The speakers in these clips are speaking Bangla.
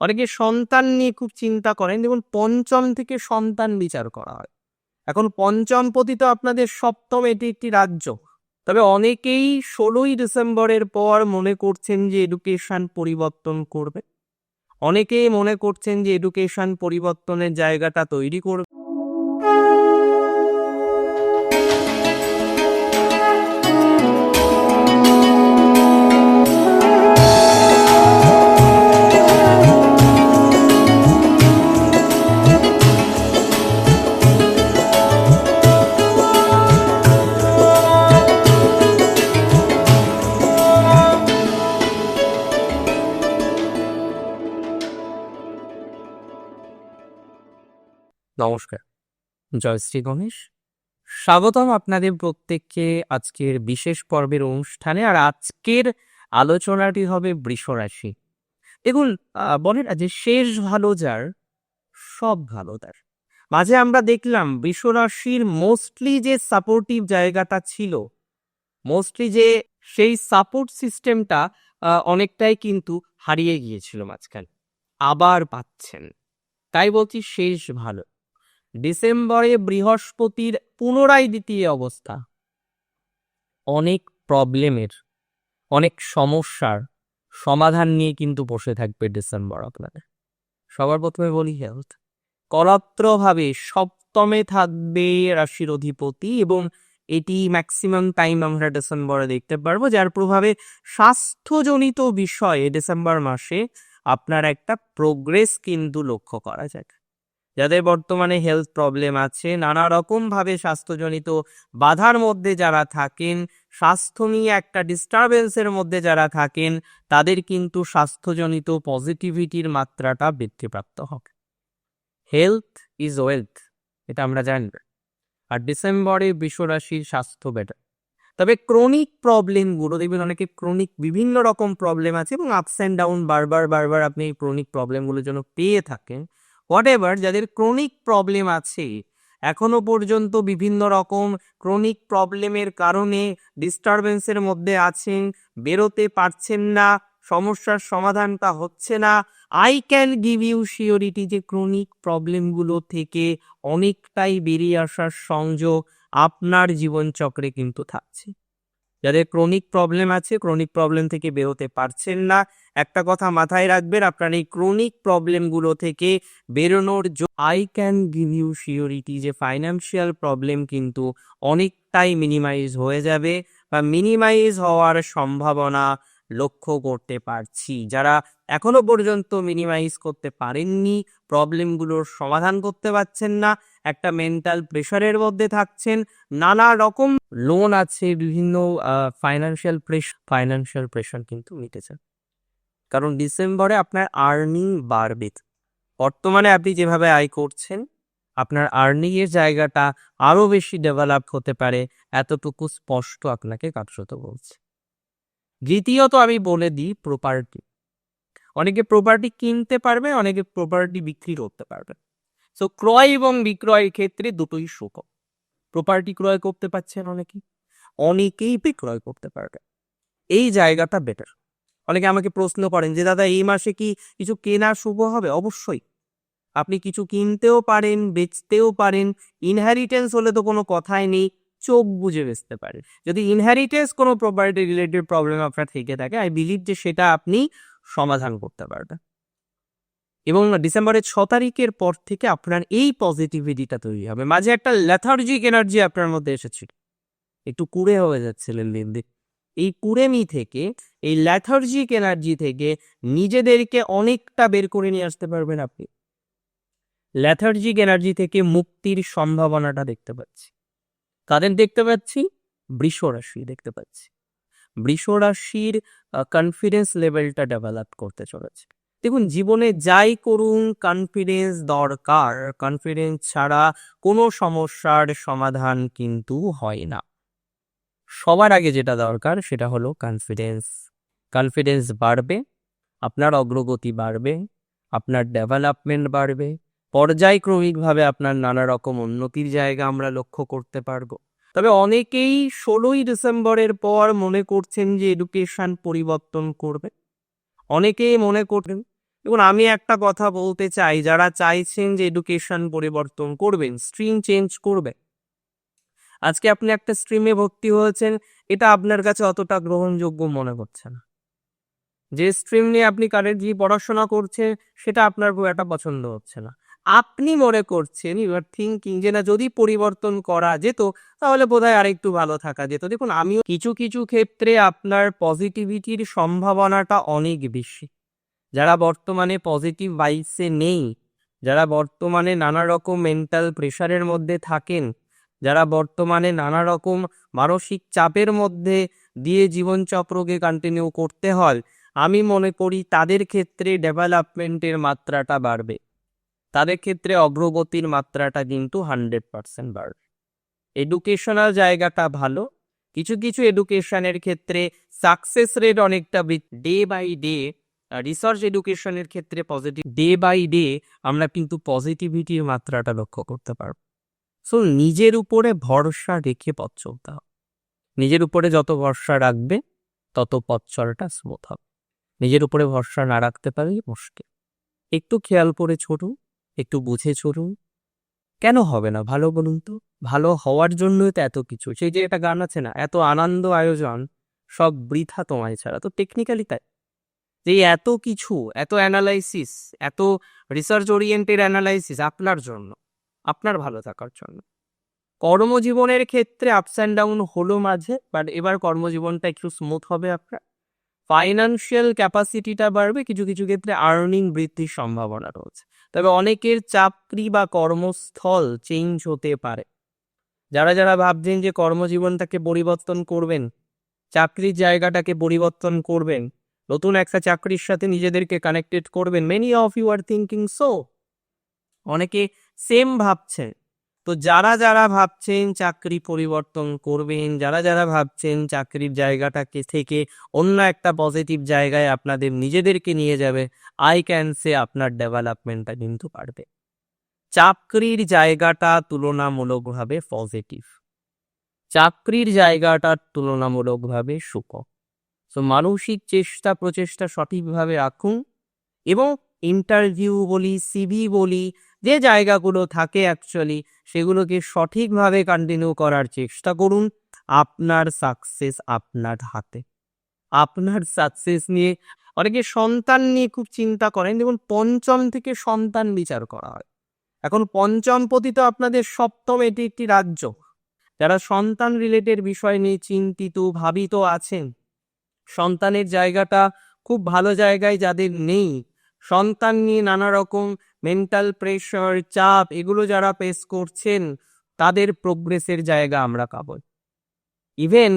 অনেকে সন্তান নিয়ে খুব চিন্তা করেন। দেখুন, পঞ্চম থেকে সন্তান বিচার করা হয়। এখন পঞ্চম পতি তো আপনাদের সপ্তম, এটি একটি রাজ্য। তবে অনেকেই ষোলোই ডিসেম্বরের পর মনে করছেন যে এডুকেশন পরিবর্তন করবে। অনেকেই মনে করছেন যে এডুকেশন পরিবর্তনের জায়গাটা তৈরি করবে। নমস্কার। জয় শ্রী গণেশ। স্বাগতম আপনাদের প্রত্যেককে আজকের বিশেষ পর্বের অনুষ্ঠানে আর আজকের আলোচনাটি হবে বৃষরাশি দেখুন বলে না যে শেষ ভালো যার সব ভালো তার মাঝে আমরা দেখলাম বৃষরাশির মোস্টলি যে সাপোর্টিভ জায়গাটা ছিল মোস্টলি যে সেই সাপোর্ট সিস্টেমটা অনেকটাই কিন্তু হারিয়ে গিয়েছিল মাঝখানে। আবার পাচ্ছেন। তাই বলছি শেষ ভালো ডিসেম্বরে বৃহস্পতির পুনরায় দ্বিতীয় অবস্থা। অনেক প্রবলেমের, অনেক সমস্যার সমাধান নিয়ে কিন্তু বসে থাকবে ডিসেম্বর আপনাদের সবার প্রথমে বলি হেলথ কলাত্রভাবে সপ্তমে থাকবে রাশির অধিপতি এবং এটি ম্যাক্সিমাম টাইম আমরা ডিসেম্বরে দেখতে পারব, যার প্রভাবে স্বাস্থ্যজনিত বিষয়ে ডিসেম্বর মাসে আপনার একটা প্রোগ্রেস কিন্তু লক্ষ্য করা যায় যাদের বর্তমানে হেলথ প্রবলেম আছে নানা রকম ভাবে স্বাস্থ্যজনিত বাধার মধ্যে যারা থাকেন স্বাস্থ্য নিয়ে একটা ডিস্টারবেন্সের মধ্যে যারা থাকেন, তাদের কিন্তু স্বাস্থ্যজনিত পজিটিভিটির মাত্রাটা বৃদ্ধিপ্রাপ্ত হবে। হেলথ ইজ ওয়েলথ এটা আমরা জানি। আর ডিসেম্বরে বিশ্বরাশির স্বাস্থ্য বেটার তবে ক্রনিক প্রবলেমগুলো দেখবেন অনেকে ক্রনিক বিভিন্ন রকম প্রবলেম আছে এবং আপস অ্যান্ড ডাউন বারবার বারবার আপনি এই ক্রনিক প্রবলেমগুলোর জন্য পেয়ে থাকেন। হোয়াট এভার যাদের ক্রনিক প্রবলেম আছে, এখনও পর্যন্ত বিভিন্ন রকম ক্রনিক প্রবলেমের কারণে ডিস্টারবেন্সের মধ্যে আছেন, বেরোতে পারছেন না, সমস্যার সমাধানটা হচ্ছে না। I can give you surety যে ক্রনিক প্রবলেমগুলো থেকে অনেকটাই বেরিয়ে আসার সংযোগ আপনার জীবনচক্রে কিন্তু থাকছে। যাদের ক্রনিক প্রবলেম আছে ক্রনিক প্রবলেম থেকে বেরোতে পারছেন না, একটা কথা মাথায় রাখবেন, আপনার এই ক্রনিক প্রবলেমগুলো থেকে বেরোনোর I can give you surety যে ফাইন্যান্সিয়াল প্রবলেম কিন্তু অনেকটাই মিনিমাইজ হয়ে যাবে বা মিনিমাইজ হওয়ার সম্ভাবনা লক্ষ্য করতে পারছি। যারা এখনও পর্যন্ত মিনিমাইজ করতে পারেননি প্রবলেমগুলোর সমাধান করতে পারছেন না, একটা মেন্টাল প্রেশারের মধ্যে থাকছেন, নানা রকম লোন আছে, বিভিন্ন ফাইন্যান্সিয়াল প্রেশার ফাইন্যান্সিয়াল প্রেশার কিন্তু মিটেছে। কারণ ডিসেম্বরে আপনার আর্নিং বাড়বে। বর্তমানে আপনি যেভাবে আয় করছেন, আপনার আর্নিং এর জায়গাটা আরও বেশি ডেভেলপ হতে পারে, এতটুকু স্পষ্ট আপনাকে কাটশত বলছে। দ্বিতীয়ত আমি বলে দিই প্রপার্টি অনেকে প্রপার্টি কিনতে পারবে, অনেকে প্রপার্টি বিক্রি করতে পারবে। সো ক্রয় এবং বিক্রয়ের ক্ষেত্রে দুটোই সুখ প্রপার্টি ক্রয় করতে পারছেন অনেকেই অনেকেই বিক্রয় করতে পারবে। এই জায়গাটা বেটার অনেকে আমাকে প্রশ্ন করেন যে, দাদা, এই মাসে কি কিছু কেনা শুভ হবে? অবশ্যই। আপনি কিছু কিনতেও পারেন, বেচতেও পারেন ইনহেরিটেন্স হলে তো কোনো কথাই নেই। চোখ বুঝে বেচতে পারেন যদি ইনহেরিটেন্স কোনো প্রপার্টি রিলেটেড প্রবলেম আপনার থেকে থাকে আই বিলিভ যে সেটা আপনি সমাধান করতে পারবেন। এবং ডিসেম্বরের ছ তারিখের পর থেকে আপনার এই পজিটিভিটিটা তৈরি হবে। মাঝে একটা ল্যাথার্জিক এনার্জি আপনার মধ্যে এসেছিল। একটু কুড়ে হয়ে যাচ্ছিলেন দিন দিন। এই কুড়েমি থেকে, এই ল্যাথার্জিক এনার্জি থেকে নিজেদেরকে অনেকটা বের করে নিয়ে আসতে পারবেন আপনি। ল্যাথার্জিক এনার্জি থেকে মুক্তির সম্ভাবনাটা দেখতে পাচ্ছি। কাদের দেখতে পাচ্ছি? বৃষ রাশি দেখতে পাচ্ছি। বৃষ রাশির কনফিডেন্স লেভেলটা ডেভেলপ করতে চলেছে। দেখুন, জীবনে যাই করুন কনফিডেন্স দরকার। কনফিডেন্স ছাড়া কোনো সমস্যার সমাধান কিন্তু হয় না। সবার আগে যেটা দরকার, সেটা হলো কনফিডেন্স কনফিডেন্স বাড়বে, আপনার অগ্রগতি বাড়বে, আপনার ডেভেলপমেন্ট বাড়বে। পর্যায়ক্রমিকভাবে আপনার নানা রকম উন্নতির জায়গা আমরা লক্ষ্য করতে পারব। তবে অনেকেই ষোলোই ডিসেম্বরের পর মনে করছেন যে এডুকেশন পরিবর্তন করবে। অনেকেই মনে করবেন এবং আমি একটা কথা বলতে চাই, যারা চাইছেন যে এডুকেশন পরিবর্তন করবেন, স্ট্রিম চেঞ্জ করবে। আজকে আপনি একটা স্ট্রিমে ভর্তি হয়েছেন, এটা আপনার কাছে অতটা গ্রহণযোগ্য মনে হচ্ছে না। যে স্ট্রিম নিয়ে আপনি কারেন্টলি পড়াশোনা করছেন, সেটা আপনার খুব একটা পছন্দ হচ্ছে না। আপনি মনে করছেন ইউ আর থিঙ্কিং যে না, যদি পরিবর্তন করা যেত, তাহলে বোধহয় আরেকটু ভালো থাকা যেত। দেখুন, আমিও কিছু কিছু ক্ষেত্রে আপনার পজিটিভিটির সম্ভাবনাটা অনেক বেশি। যারা বর্তমানে পজিটিভ ভাইবসে নেই, যারা বর্তমানে নানা রকম মেন্টাল প্রেশারের মধ্যে থাকেন, যারা বর্তমানে নানা রকম মানসিক চাপের মধ্যে দিয়ে জীবনচক্রকে কন্টিনিউ করতে হয়, আমি মনে করি তাদের ক্ষেত্রে ডেভেলপমেন্টের মাত্রাটা বাড়বে। তাদের ক্ষেত্রে অগ্রগতির মাত্রাটা কিন্তু হান্ড্রেড পার্সেন্ট বাড়বে এডুকেশনাল জায়গাটা ভালো। কিছু কিছু এডুকেশনের ক্ষেত্রে সাকসেস রেট অনেকটা ডে বাই ডে রিসার্চ এডুকেশনের ক্ষেত্রে পজিটিভ, ডে বাই ডে আমরা কিন্তু পজিটিভিটির মাত্রাটা লক্ষ্য করতে পারব। সো, নিজের উপরে ভরসা রেখে পথ চলতে হবে। নিজের উপরে যত ভরসা রাখবে, তত পথ চলাটা স্মুথ হবে। নিজের উপরে ভরসা না রাখতে পারলে মুশকিল। একটু খেয়াল করে চলুন। একটু বুঝে চলুন। কেন হবে না? ভালো বলুন তো। ভালো হওয়ার জন্যই তো এত কিছু। সেই যে একটা গান আছে না, এত আনন্দ আয়োজন, সব বৃথা তোমায় ছাড়া। তো টেকনিক্যালি তাই। যে এত কিছু, এত অ্যানালাইসিস এত রিসার্চ ওরিয়েন্টেড অ্যানালাইসিস আপনার জন্য, আপনার ভালো থাকার জন্য। কর্মজীবনের ক্ষেত্রে আপস অ্যান্ড ডাউন হলো মাঝে বাট এবার কর্মজীবনটা একটু স্মুথ হবে আপনার। ফাইন্যান্সিয়াল ক্যাপাসিটিটা বাড়বে, কিছু কিছু ক্ষেত্রে আর্নিং বৃদ্ধির সম্ভাবনা রয়েছে। তবে অনেকের চাকরি বা কর্মস্থল চেঞ্জ হতে পারে। যারা যারা ভাবছেন যে কর্মজীবনটাকে পরিবর্তন করবেন, চাকরির জায়গাটাকে পরিবর্তন করবেন, নতুন একটা চাকরির সাথে নিজেদেরকে কানেক্টেড করবেন many of you are thinking so অনেকে সেম ভাবছেন। তো যারা যারা ভাবছেন চাকরি পরিবর্তন করবেন, যারা যারা ভাবছেন চাকরির জায়গাটাকে থেকে অন্য একটা পজিটিভ জায়গায় আপনাদের নিজেদেরকে নিয়ে যাবে আই ক্যান সে আপনার ডেভেলপমেন্টটা কিন্তু বাড়বে। চাকরির জায়গাটা তুলনামূলকভাবে পজিটিভ চাকরির জায়গাটা তুলনামূলকভাবে সুখ সো মানসিক চেষ্টা প্রচেষ্টা সঠিকভাবে রাখুন এবং ইন্টারভিউ বলি সিভি বলি যে জায়গাগুলো থাকে অ্যাকচুয়ালি সেগুলোকে সঠিকভাবে কন্টিনিউ করার চেষ্টা করুন আপনার সাকসেস আপনার হাতে। আপনার সাকসেস নিয়ে অনেকে সন্তান নিয়ে খুব চিন্তা করেন, দেখুন পঞ্চম থেকে সন্তান বিচার করা হয়। এখন পঞ্চম পতি তো আপনাদের সপ্তম, এটি একটি রাজ্য। যারা সন্তান রিলেটেড বিষয় নিয়ে চিন্তিত, ভাবিত আছেন, সন্তানের জায়গাটা খুব ভালো জায়গায় যাদের নেই সন্তান নিয়ে নানা রকম মেন্টাল প্রেশার চাপ, এগুলো যারা পেস করছেন, তাদের প্রোগ্রেসের জায়গা আমরা পাবো। ইভেন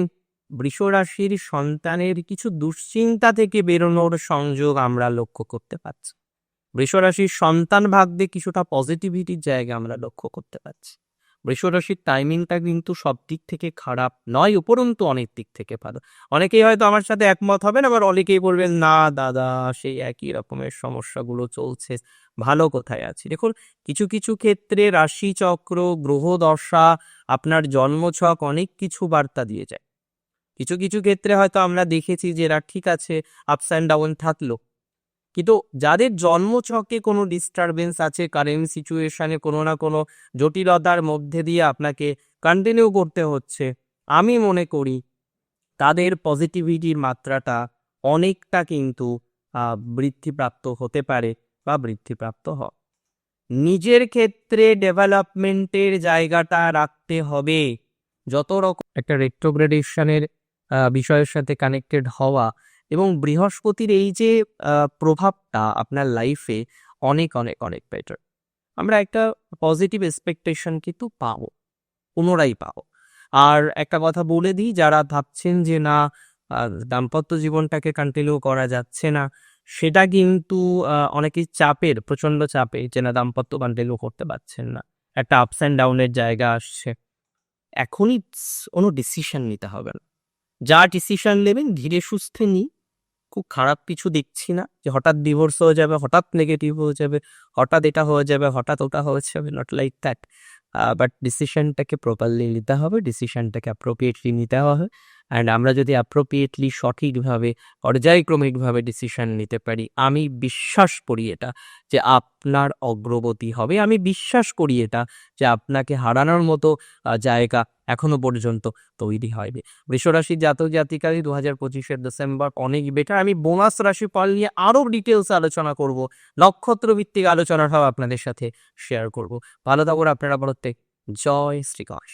বৃষরাশির সন্তানের কিছু দুশ্চিন্তা থেকে বেরোনোর সংযোগ আমরা লক্ষ্য করতে পারছি। বৃষরাশির সন্তান ভাগ্যে কিছুটা পজিটিভিটির জায়গা আমরা লক্ষ্য করতে পারছি। বৃষরাশির টাইমিংটা কিন্তু সব দিক থেকে খারাপ নয়, উপরন্তু অনেক দিক থেকে ভালো। অনেকেই হয়তো আমার সাথে একমত হবেন, আবার অনেকেই বলবেন, না দাদা, সেই একই রকমের সমস্যাগুলো চলছে, ভালো কোথায় আছি? দেখুন, কিছু কিছু ক্ষেত্রে রাশি চক্র গ্রহ দশা আপনার জন্মছক অনেক কিছু বার্তা দিয়ে যায়। কিছু কিছু ক্ষেত্রে হয়তো আমরা দেখেছি যে এরা ঠিক আছে আপস অ্যান্ড ডাউন থাকল। কিন্তু যাদের জন্মছকে কোনো ডিস্টারবেন্স আছে কারেন্ট সিচুয়েশনে কোনো না কোনো জটিলতার মধ্যে দিয়ে আপনাকে কন্টিনিউ করতে হচ্ছে, আমি মনে করি তাদের পজিটিভিটির মাত্রাটা অনেকটা কিন্তু বৃদ্ধিপ্রাপ্ত হতে পারে বা বৃদ্ধিপ্রাপ্ত হয় নিজের ক্ষেত্রে ডেভেলপমেন্টের জায়গাটা রাখতে হবে। যত রকম একটা রেট্রোগ্রেডেশনের বিষয়ের সাথে কানেক্টেড হওয়া এবং বৃহস্পতির এই যে প্রভাবটা আপনার লাইফে অনেক অনেক অনেক বেটার আমরা একটা পজিটিভ এক্সপেকটেশন কিন্তু পাবো, পুনরায় পাবো। আর একটা কথা বলে দিই, যারা ভাবছেন যে, না দাম্পত্য জীবনটাকে কন্টিনিউ করা যাচ্ছে না, সেটা কিন্তু অনেকেই চাপের প্রচণ্ড চাপে যে, না, দাম্পত্য কন্টিনিউ করতে পারছেন না। একটা আপস অ্যান্ড ডাউনের জায়গা আসছে। এখনই কোনো ডিসিশন নিতে হবে না। যা ডিসিশন নেবেন, ধীরে সুস্থে নিই খুব খারাপ কিছু দেখছি না যে হঠাৎ ডিভোর্স হয়ে যাবে, হঠাৎ নেগেটিভ হয়ে যাবে, হঠাৎ এটা হয়ে যাবে, হঠাৎ ওটা হয়ে যাবে নট লাইক দ্যাট বাট ডিসিশনটাকে প্রপারলি নিতে হবে ডিসিশনটাকে অ্যাপ্রোপ্রিয়েটলি নিতে হবে। অ্যান্ড আমরা যদি অ্যাপ্রোপ্রিয়েটলি সঠিকভাবে, পর্যায়ক্রমিকভাবে ডিসিশন নিতে পারি, আমি বিশ্বাস করি এটা, যে আপনার অগ্রগতি হবে। আমি বিশ্বাস করি এটা, যে আপনাকে হারানোর মতো জায়গা এখনও পর্যন্ত তৈরি হয়নি। বৃষরাশির জাতক জাতিকারই দু হাজার পঁচিশের ডিসেম্বর অনেক বেটার আমি বোনাস রাশিফল নিয়ে আরও ডিটেলস আলোচনা করব নক্ষত্র ভিত্তিক আলোচনাটাও আপনাদের সাথে শেয়ার করব। ভালো থাকুন, আপনারা প্রত্যেক জয় শ্রীকশ।